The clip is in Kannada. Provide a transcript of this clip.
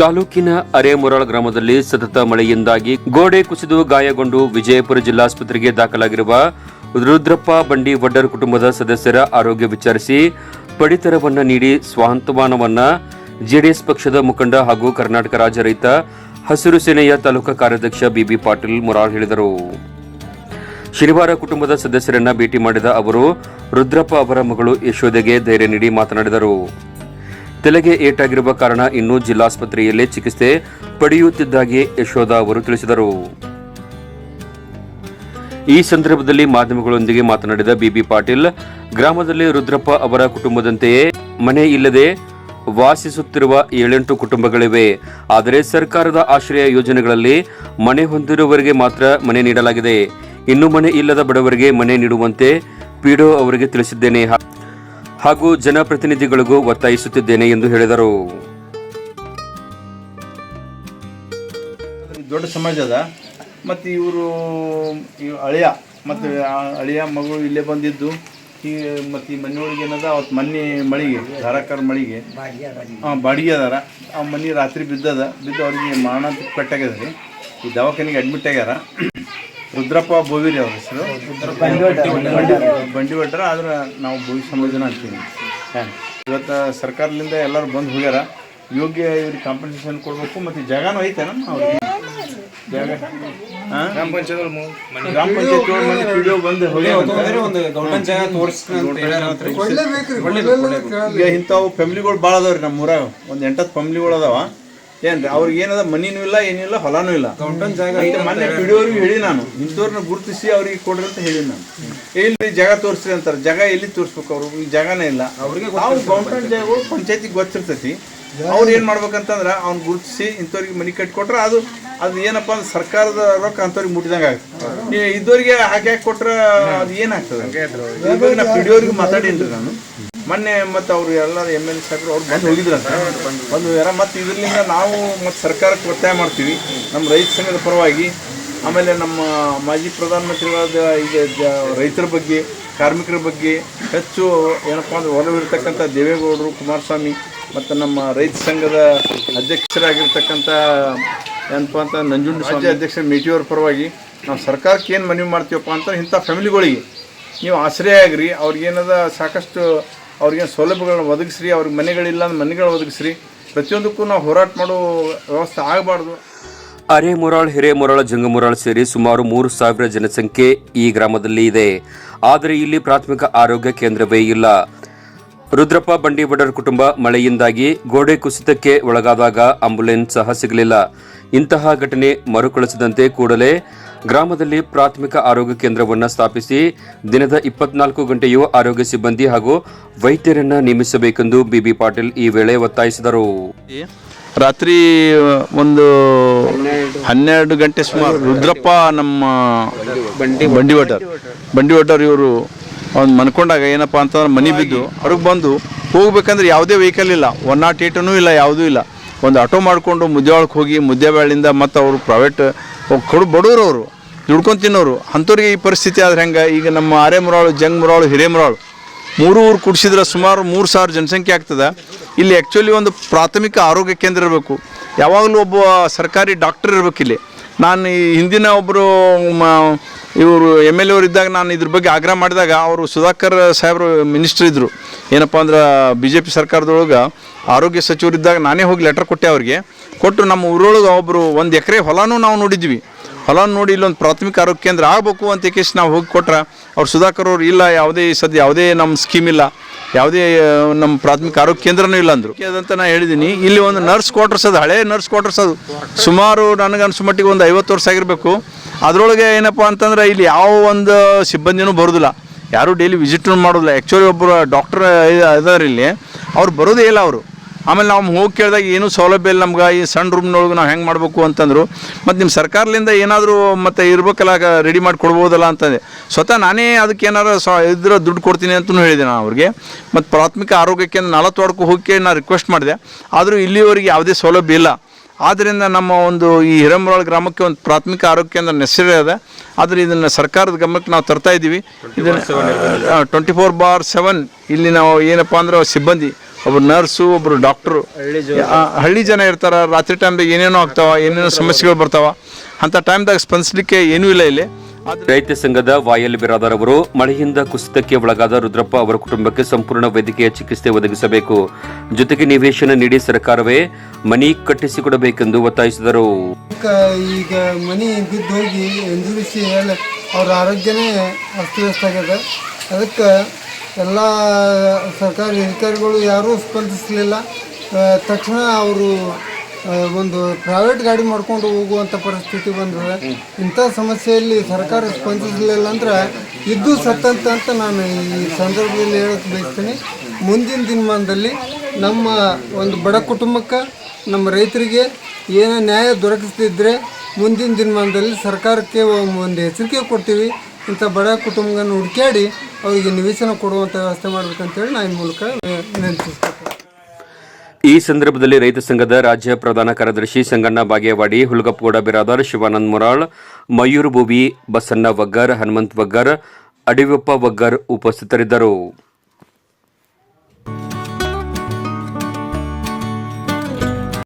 ತಾಲೂಕಿನ ಅರೇಮುರಾಳ್ ಗ್ರಾಮದಲ್ಲಿ ಸತತ ಮಳೆಯಿಂದಾಗಿ ಗೋಡೆ ಕುಸಿದು ಗಾಯಗೊಂಡು ವಿಜಯಪುರ ಜಿಲ್ಲಾಸ್ಪತ್ರೆಗೆ ದಾಖಲಾಗಿರುವ ರುದ್ರಪ್ಪ ಬಂಡಿ ವಡ್ಡರ್ ಕುಟುಂಬದ ಸದಸ್ಯರ ಆರೋಗ್ಯ ವಿಚಾರಿಸಿ ಪಡಿತರವನ್ನು ನೀಡಿ ಸ್ವಾಂತಮಾನವನ್ನ ಜೆಡಿಎಸ್ ಪಕ್ಷದ ಮುಖಂಡ ಹಾಗೂ ಕರ್ನಾಟಕ ರಾಜ್ಯ ರೈತ ಹಸಿರು ಸೇನೆಯ ತಾಲೂಕಾ ಕಾರ್ಯಾಧ್ಯಕ್ಷ ಬಿಬಿ ಪಾಟೀಲ್ ಮುರಾಳ್ ಹೇಳಿದರು. ಶನಿವಾರ ಕುಟುಂಬದ ಸದಸ್ಯರನ್ನ ಭೇಟಿ ಮಾಡಿದ ಅವರು, ರುದ್ರಪ್ಪ ಅವರ ಮಗಳು ಯಶೋದೆಗೆ ಧೈರ್ಯ ನೀಡಿ ಮಾತನಾಡಿದರು. ತಲೆಗೆ ಏಟಾಗಿರುವ ಕಾರಣ ಇನ್ನೂ ಜಿಲ್ಲಾಸ್ಪತ್ರೆಯಲ್ಲೇ ಚಿಕಿತ್ಸೆ ಪಡೆಯುತ್ತಿದ್ದಾಗಿ ಯಶೋಧ ಅವರು ತಿಳಿಸಿದರು. ಈ ಸಂದರ್ಭದಲ್ಲಿ ಮಾಧ್ಯಮಗಳೊಂದಿಗೆ ಮಾತನಾಡಿದ ಬಿಬಿ ಪಾಟೀಲ್, ಗ್ರಾಮದಲ್ಲಿ ರುದ್ರಪ್ಪ ಅವರ ಕುಟುಂಬದಂತೆಯೇ ಮನೆ ಇಲ್ಲದೆ ವಾಸಿಸುತ್ತಿರುವ ಏಳೆಂಟು ಕುಟುಂಬಗಳಿವೆ. ಆದರೆ ಸರ್ಕಾರದ ಆಶ್ರಯ ಯೋಜನೆಗಳಲ್ಲಿ ಮನೆ ಹೊಂದಿರುವವರಿಗೆ ಮಾತ್ರ ಮನೆ ನೀಡಲಾಗಿದೆ. ಇನ್ನು ಮನೆ ಇಲ್ಲದ ಬಡವರಿಗೆ ಮನೆ ನೀಡುವಂತೆ ಪಿಡೋ ಅವರಿಗೆ ತಿಳಿಸಿದ್ದೇನೆ. ಹಾಗೂ ಜನಪ್ರತಿನಿಧಿಗಳಿಗೂ ಒತ್ತಾಯಿಸುತ್ತಿದ್ದೇನೆ ಎಂದು ಹೇಳಿದರು. ದೊಡ್ಡ ಸಮಾಜದ ಮತ್ತು ಇವರು ಅಳಿಯ, ಮತ್ತು ಅಳಿಯ ಮಗಳು ಇಲ್ಲೇ ಬಂದಿದ್ದು. ಈ ಮತ್ತು ಈ ಮನೆಯೊಳಗೆ ಏನದ ಅವತ್ತು ಮನೆ ಮಳಿಗೆ, ಧಾರಾಕಾರ ಮಳಿಗೆ. ಹಾಂ ಬಾಡಿಗೆ ಅದಾರ. ಆ ಮನೆ ರಾತ್ರಿ ಬಿದ್ದದ. ಬಿದ್ದು ಅವ್ರಿಗೆ ಮರಣ ಕಟ್ಟಾಗ್ಯದ ರೀ. ಈ ದವಾಖಾನೆಗೆ ಅಡ್ಮಿಟ್ ಆಗ್ಯಾರ. ರುದ್ರಪ್ಪ ಬೋವಿರಿ ಅವ್ರ ಹೆಸರು. ಬಂಡಿ ಭಟ್ರ ಆದ್ರೆ ನಾವು ಭೂಮಿ ಸಮಾಜನ ಅಂತೀವಿ. ಇವತ್ತು ಸರ್ಕಾರದಿಂದ ಎಲ್ಲರೂ ಬಂದು ಹೋಗ್ಯಾರ. ಯೋಗ್ಯ ಇವ್ರಿಗೆ ಕಾಂಪನ್ಸೇಷನ್ ಕೊಡಬೇಕು ಮತ್ತು ಜಾಗನೂ ಐತೆ ನಮ್ಮ ಅವ್ರಿಗೆ? ಜಾಗ? ಹಾಂ? ಗ್ರಾಮ ಪಂಚಾಯತ್ ವಿಡಿಯೋ ಬಂದು ಹೋಗ್ಯಾವ ಈಗ ಇಂಥವು ಫ್ಯಾಮಿಲಿಗಳು ಭಾಳ ಅದಾವ್ರಿ ನಮ್ಮ ಊರಾಗ ಒಂದು ಎಂಟತ್ತು ಫ್ಯಾಮಿಲಿಗಳು ಅದಾವ. ಏನ್ರಿ ಅವ್ರಿಗೆ ಏನದ ಮನಿನೂ ಇಲ್ಲ ಏನಿಲ್ಲ ಹೊಲಾನೂ ಇಲ್ಲ. ಮೊನ್ನೆ ಪಿಡಿಯೋರ್ಗೆ ಹೇಳಿ ನಾನು ಇಂಥವ್ರನ್ನ ಗುರುತಿಸಿ ಅವ್ರಿಗೆ ಕೊಡ್ರಿ ಅಂತ ಹೇಳಿ ನಾನು. ಇಲ್ಲಿ ಜಾಗ ತೋರಿಸ್ರಿ ಅಂತಾರೆ ಜಾಗ ಎಲ್ಲಿ ತೋರಿಸ್ಬೇಕು ಅವ್ರು? ಈ ಜಾಗನೇ ಇಲ್ಲ. ಅವ್ರಿಗೆ ನಾವು ಗೌರ್ಮೆಂಟ್ ಜಾಗ ಪಂಚಾಯತಿಗೆ ಗೊತ್ತಿರ್ತೈತಿ. ಅವ್ರು ಏನು ಮಾಡ್ಬೇಕಂತಂದ್ರೆ ಅವ್ನು ಗುರುತಿಸಿ ಇಂಥವ್ರಿಗೆ ಮನೆ ಕಟ್ಕೊಟ್ರೆ ಅದು ಅದು ಏನಪ್ಪ ಅಂದ್ರೆ ಸರ್ಕಾರದ ರೊಕ್ಕ ಅಂಥವ್ರಿಗೆ ಮುಟ್ಟಿದಂಗೆ ಆಗುತ್ತೆ ನೀವು ಇದ್ದವ್ರಿಗೆ ಹಾಕಿ ಹಾಕಿ ಕೊಟ್ರೆ ಅದು ಏನಾಗ್ತದೆ ಪಿಡಿಯೋರಿಗೆ ಮಾತಾಡೀನಿ ನಾನು. ಮೊನ್ನೆ ಮತ್ತು ಅವರು ಎಲ್ಲ ಎಂ ಎಲ್ ಸಾಹೇಬ್ರು ಅವ್ರು ಬಂದು ಹೋಗಿದ್ರಂತ. ಬಂದು ಯಾರ ಮತ್ತು ಇದರಿಂದ ನಾವು ಮತ್ತು ಸರ್ಕಾರಕ್ಕೆ ಒತ್ತಾಯ ಮಾಡ್ತೀವಿ. ನಮ್ಮ ರೈತ ಸಂಘದ ಪರವಾಗಿ. ಆಮೇಲೆ ನಮ್ಮ ಮಾಜಿ ಪ್ರಧಾನಮಂತ್ರಿಗಳಾದ ಈಗ ರೈತರ ಬಗ್ಗೆ, ಕಾರ್ಮಿಕರ ಬಗ್ಗೆ ಹೆಚ್ಚು ಏನಪ್ಪ ಅಂದ್ರೆ ಒಲವಿರ್ತಕ್ಕಂಥ ದೇವೇಗೌಡರು, ಕುಮಾರಸ್ವಾಮಿ ಮತ್ತು ನಮ್ಮ ರೈತ ಸಂಘದ ಅಧ್ಯಕ್ಷರಾಗಿರ್ತಕ್ಕಂಥ ಏನಪ್ಪ ಅಂತ ನಂಜುಂಡು ಸ್ವಾಮಿ ಅಧ್ಯಕ್ಷ ಮೇಟಿಯವ್ರ ಪರವಾಗಿ ನಾವು ಸರ್ಕಾರಕ್ಕೆ ಏನು ಮನವಿ ಮಾಡ್ತೀವಪ್ಪ ಅಂತ ಇಂಥ ಫ್ಯಾಮಿಲಿಗಳಿಗೆ ನೀವು ಆಶ್ರಯ ಆಗ್ರಿ. ಅವ್ರಿಗೇನದ ಸಾಕಷ್ಟು ಅವ್ರಿಗೇನು ಸೌಲಭ್ಯಗಳನ್ನ ಒದಗಿಸ್ರಿ, ಅವ್ರಿಗೆ ಮನೆಗಳಿಲ್ಲ ಅಂದ್ರೆ ಮನೆಗಳು ಒದಗಿಸ್ರಿ. ಪ್ರತಿಯೊಂದಕ್ಕೂ ನಾವು ಹೋರಾಟ ಮಾಡೋ ವ್ಯವಸ್ಥೆ ಆಗಬಾರ್ದು. ಅರೆಮೊರಾಳ್ ಹಿರೇಮೊರಾಳ್ ಜಂಗಮೊರಾಳ್ ಸೇರಿ ಸುಮಾರು ಮೂರು ಸಾವಿರ ಜನಸಂಖ್ಯೆ ಈ ಗ್ರಾಮದಲ್ಲಿ ಇದೆ. ಆದರೆ ಇಲ್ಲಿ ಪ್ರಾಥಮಿಕ ಆರೋಗ್ಯ ಕೇಂದ್ರವೇ ಇಲ್ಲ. ರುದ್ರಪ್ಪ ಬಂಡಿಬಡರ್ ಕುಟುಂಬ ಮಳೆಯಿಂದಾಗಿ ಗೋಡೆ ಕುಸಿತಕ್ಕೆ ಒಳಗಾದಾಗ ಆಂಬ್ಯುಲೆನ್ಸ್ ಸಹ ಸಿಗಲಿಲ್ಲ. ಇಂತಹ ಘಟನೆ ಮರುಕಳಿಸದಂತೆ ಕೂಡಲೇ ಗ್ರಾಮದಲ್ಲಿ ಪ್ರಾಥಮಿಕ ಆರೋಗ್ಯ ಕೇಂದ್ರವನ್ನು ಸ್ಥಾಪಿಸಿ ದಿನದ ಇಪ್ಪತ್ನಾಲ್ಕು ಗಂಟೆಯೂ ಆರೋಗ್ಯ ಸಿಬ್ಬಂದಿ ಹಾಗೂ ವೈದ್ಯರನ್ನು ನೇಮಿಸಬೇಕೆಂದು ಬಿಬಿ ಪಾಟೀಲ್ ಈ ವೇಳೆ ಒತ್ತಾಯಿಸಿದರು. ರಾತ್ರಿ ಒಂದು ಹನ್ನೆರಡು ಗಂಟೆ ಸುಮಾರು ರುದ್ರಪ್ಪ ನಮ್ಮ ಬಂಡಿ ಬಂಡಿ ಬಂಡಿ ಓಟರ್ ಇವರು ಅವ್ನು ಮನ್ಕೊಂಡಾಗ ಏನಪ್ಪ ಅಂತಂದ್ರೆ ಮನೆ ಬಿದ್ದು ಹೊರಗೆ ಬಂದು ಹೋಗ್ಬೇಕಂದ್ರೆ ಯಾವುದೇ ವೆಹಿಕಲ್ ಇಲ್ಲ. ಒನ್ ನಾಟ್ ಏಟನೂ ಇಲ್ಲ, ಯಾವುದೂ ಇಲ್ಲ. ಒಂದು ಆಟೋ ಮಾಡಿಕೊಂಡು ಮುದ್ದೆಯೊಳಗೆ ಹೋಗಿ ಮುದ್ದೆಬೇಳಿಂದ ಮತ್ತು ಅವರು ಪ್ರೈವೇಟ್ ಕೊಡು ಬಡವರು ಅವರು ದುಡ್ಕೊಂಡು ತಿನ್ನೋರು. ಅಂಥವ್ರಿಗೆ ಈ ಪರಿಸ್ಥಿತಿ ಆದ್ರೆ ಹೆಂಗೆ? ಈಗ ನಮ್ಮ ಆರೆ ಮುರಾಳು, ಜಂಗ್ ಮುರಾಳು ಹಿರೇಮುರಾಳು ಮೂರು ಊರು ಕುಡಿಸಿದ್ರೆ ಸುಮಾರು ಮೂರು ಸಾವಿರ ಜನಸಂಖ್ಯೆ ಆಗ್ತದೆ. ಇಲ್ಲಿ ಆ್ಯಕ್ಚುಲಿ ಒಂದು ಪ್ರಾಥಮಿಕ ಆರೋಗ್ಯ ಕೇಂದ್ರ ಇರಬೇಕು. ಯಾವಾಗಲೂ ಒಬ್ಬ ಸರ್ಕಾರಿ ಡಾಕ್ಟರ್ ಇರಬೇಕು ಇಲ್ಲಿ. ನಾನು ಈ ಹಿಂದಿನ ಒಬ್ಬರು ಇವರು ಎಂ ಎಲ್ ಎವರು ಇದ್ದಾಗ ನಾನು ಇದ್ರ ಬಗ್ಗೆ ಆಗ್ರಹ ಮಾಡಿದಾಗ ಅವರು ಸುಧಾಕರ್ ಸಾಹೇಬರು ಮಿನಿಸ್ಟ್ರ್ ಇದ್ದರು ಏನಪ್ಪ ಅಂದ್ರೆ ಬಿ ಜೆ ಪಿ ಸರ್ಕಾರದೊಳಗೆ ಆರೋಗ್ಯ ಸಚಿವರು ಇದ್ದಾಗ ನಾನೇ ಹೋಗಿ ಲೆಟರ್ ಕೊಟ್ಟೆ ಅವ್ರಿಗೆ. ಕೊಟ್ಟು ನಮ್ಮ ಊರೊಳಗೆ ಒಬ್ಬರು ಒಂದು ಎಕರೆ ಹೊಲನೂ ನಾವು ನೋಡಿದ್ವಿ. ಹೊಲ ನೋಡಿ ಇಲ್ಲೊಂದು ಪ್ರಾಥಮಿಕ ಆರೋಗ್ಯ ಕೇಂದ್ರ ಆಗಬೇಕು ಅಂತ ಕೇಸ್ ನಾವು ಹೋಗಿ ಕೊಟ್ರೆ, ಅವ್ರು ಸುಧಾಕರ್ ಅವ್ರು ಇಲ್ಲ, ಯಾವುದೇ ಸದ್ಯ ಯಾವುದೇ ನಮ್ಮ ಸ್ಕೀಮ್ ಇಲ್ಲ, ಯಾವುದೇ ನಮ್ಮ ಪ್ರಾಥಮಿಕ ಆರೋಗ್ಯ ಕೇಂದ್ರನೂ ಇಲ್ಲ ಅಂದರು. ಅದಂತ ನಾನು ಹೇಳಿದ್ದೀನಿ ಇಲ್ಲಿ ಒಂದು ನರ್ಸ್ ಕ್ವಾರ್ಟರ್ಸ್ ಅದು, ಹಳೆ ನರ್ಸ್ ಕ್ವಾರ್ಟರ್ಸ್ ಅದು. ಸುಮಾರು ನನಗೆ ಅನಿಸೋ ಮಟ್ಟಿಗೆ ಒಂದು ಐವತ್ತು ವರ್ಷ ಆಗಿರಬೇಕು. ಅದರೊಳಗೆ ಏನಪ್ಪ ಅಂತಂದ್ರೆ ಇಲ್ಲಿ ಯಾವ ಒಂದು ಸಿಬ್ಬಂದಿನೂ ಬರೋದಿಲ್ಲ. ಯಾರೂ ಡೈಲಿ ವಿಸಿಟ್ನೂ ಮಾಡೋದಿಲ್ಲ. ಆ್ಯಕ್ಚುಲಿ ಒಬ್ಬರು ಡಾಕ್ಟರ್ ಇದಾರೆ ಇಲ್ಲಿ. ಅವ್ರು ಬರೋದೇ ಇಲ್ಲ ಅವರು. ಆಮೇಲೆ ನಾವು ಹೋಗಿ ಕೇಳಿದಾಗ ಏನೂ ಸೌಲಭ್ಯ ಇಲ್ಲ ನಮ್ಗೆ, ಈ ಸಣ್ಣ ರೂಮ್ನೊಳಗೆ ನಾವು ಹೆಂಗೆ ಮಾಡಬೇಕು ಅಂತಂದರು, ಮತ್ತು ನಿಮ್ಮ ಸರ್ಕಾರದಿಂದ ಏನಾದರೂ ಮತ್ತು ಇರ್ಬೇಕಲ್ಲ ರೆಡಿ ಮಾಡಿ ಕೊಡ್ಬೋದಲ್ಲ ಅಂತಂದೆ. ಸ್ವತಃ ನಾನೇ ಅದಕ್ಕೆ ಏನಾರು ಸ, ಇದ್ರೆ ದುಡ್ಡು ಕೊಡ್ತೀನಿ ಅಂತಲೂ ಹೇಳಿದೆ ನಾನು ಅವ್ರಿಗೆ. ಮತ್ತು ಪ್ರಾಥಮಿಕ ಆರೋಗ್ಯ ಕೇಂದ್ರ ನಲವತ್ತು ವಾರಕ್ಕೂ ಹೋಗಿ ನಾನು ರಿಕ್ವೆಸ್ಟ್ ಮಾಡಿದೆ. ಆದರೂ ಇಲ್ಲಿವರೆಗೆ ಯಾವುದೇ ಸೌಲಭ್ಯ ಇಲ್ಲ. ಆದ್ದರಿಂದ ನಮ್ಮ ಒಂದು ಈ ಹಿರಮರಾಳ ಗ್ರಾಮಕ್ಕೆ ಒಂದು ಪ್ರಾಥಮಿಕ ಆರೋಗ್ಯ ಕೇಂದ್ರ ನೆಸರಿ ಅದ. ಆದರೆ ಇದನ್ನು ಸರ್ಕಾರದ ಗಮನಕ್ಕೆ ನಾವು ತರ್ತಾ ಇದ್ದೀವಿ ಇದನ್ನು ಟ್ವೆಂಟಿ ಫೋರ್ ಬಾರ್ ಸೆವೆನ್ ಇಲ್ಲಿ ನಾವು ಏನಪ್ಪ ಅಂದ್ರೆ ಸಿಬ್ಬಂದಿ. ಒಬ್ರು ನರ್ಸು ಒಬ್ರು ಡಾಕ್ಟ್ರು. ಹಳ್ಳಿ ಜನ. ಇರ್ತಾರ. ರಾತ್ರಿ ಟೈಮ್ದಾಗ ಏನೇನೋ ಆಗ್ತಾವ ಏನೇನೋ ಸಮಸ್ಯೆಗಳು ಬರ್ತಾವ. ಅಂಥ ಟೈಮ್ದಾಗ ಸ್ಪಂದಿಸಲಿಕ್ಕೆ ಏನೂ ಇಲ್ಲ ಇಲ್ಲಿ. ಆದ್ರೆ ರೈತ ಸಂಘದ ವಾಯಲ್ ಬಿರಾದರ್ ಅವರು ಮಳೆಯಿಂದ ಕುಸಿತಕ್ಕೆ ಒಳಗಾದ ರುದ್ರಪ್ಪ ಅವರ ಕುಟುಂಬಕ್ಕೆ ಸಂಪೂರ್ಣ ವೈದ್ಯಕೀಯ ಚಿಕಿತ್ಸೆ ಒದಗಿಸಬೇಕು. ಜೊತೆಗೆ ನಿವೇಶನ ನೀಡಿ ಸರ್ಕಾರವೇ ಮನಿ ಕಟ್ಟಿಸಿಕೊಡಬೇಕೆಂದು ಒತ್ತಾಯಿಸಿದರು. ಈಗ ಮನಿ ಬಿದ್ದೋಗಿ ಎಲ್ಲ ಅವ್ರ ಆರೋಗ್ಯನೇ ಅಸ್ತವ್ಯಸ್ತ ಆಗ್ಯದ ಅದಕ್ಕೆ ಎಲ್ಲ ಸರ್ಕಾರಿ ಅಧಿಕಾರಿಗಳು ಯಾರೂ ಸ್ಪಂದಿಸಲಿಲ್ಲ. ತಕ್ಷಣ ಅವರು ಒಂದು ಪ್ರೈವೇಟ್ ಗಾಡಿ ಮಾಡ್ಕೊಂಡು ಹೋಗುವಂಥ ಪರಿಸ್ಥಿತಿ ಬಂದರೆ, ಇಂಥ ಸಮಸ್ಯೆಯಲ್ಲಿ ಸರ್ಕಾರ ಸ್ಪಂದಿಸಲಿಲ್ಲ ಅಂದ್ರೆ ಇದ್ದು ಸತ್ತಂತ ಅಂತ ನಾನು ಈ ಸಂದರ್ಭದಲ್ಲಿ ಹೇಳಕ್ಕೆ ಬಯಸ್ತೀನಿ. ಮುಂದಿನ ದಿನಮಾನದಲ್ಲಿ ನಮ್ಮ ಒಂದು ಬಡ ಕುಟುಂಬಕ್ಕೆ, ನಮ್ಮ ರೈತರಿಗೆ ಏನೋ ನ್ಯಾಯ ದೊರಕಿಸ್ತಿದ್ರೆ ಮುಂದಿನ ದಿನಮಾನದಲ್ಲಿ ಸರ್ಕಾರಕ್ಕೆ ಒಂದು ಎಚ್ಚರಿಕೆ ಕೊಡ್ತೀವಿ. ಇಂಥ ಬಡ ಕುಟುಂಬಗಳನ್ನು ಹುಡುಕ್ಯಾಡಿ ಅವರಿಗೆ ನಿವೇಶನ ಕೊಡುವಂಥ ವ್ಯವಸ್ಥೆ ಮಾಡಬೇಕಂತೇಳಿ ನಾನು ಈ ಮೂಲಕ ಈ ಸಂದರ್ಭದಲ್ಲಿ ರೈತ ಸಂಘದ ರಾಜ್ಯ ಪ್ರಧಾನ ಕಾರ್ಯದರ್ಶಿ ಸಂಗಣ್ಣ ಬಾಗೇವಾಡಿ, ಹುಲ್ಗಪ್ಪಗೌಡ ಬಿರಾದರ್, ಶಿವಾನಂದ್ ಮುರಾಳ್, ಮಯೂರ್ ಭೂವಿ ಬಸಣ್ಣ ವಗ್ಗರ್, ಹನುಮಂತ್ ವಗ್ಗರ್ ಅಡಿವಪ್ಪ ವಗ್ಗರ್ ಉಪಸ್ಥಿತರಿದ್ದರು.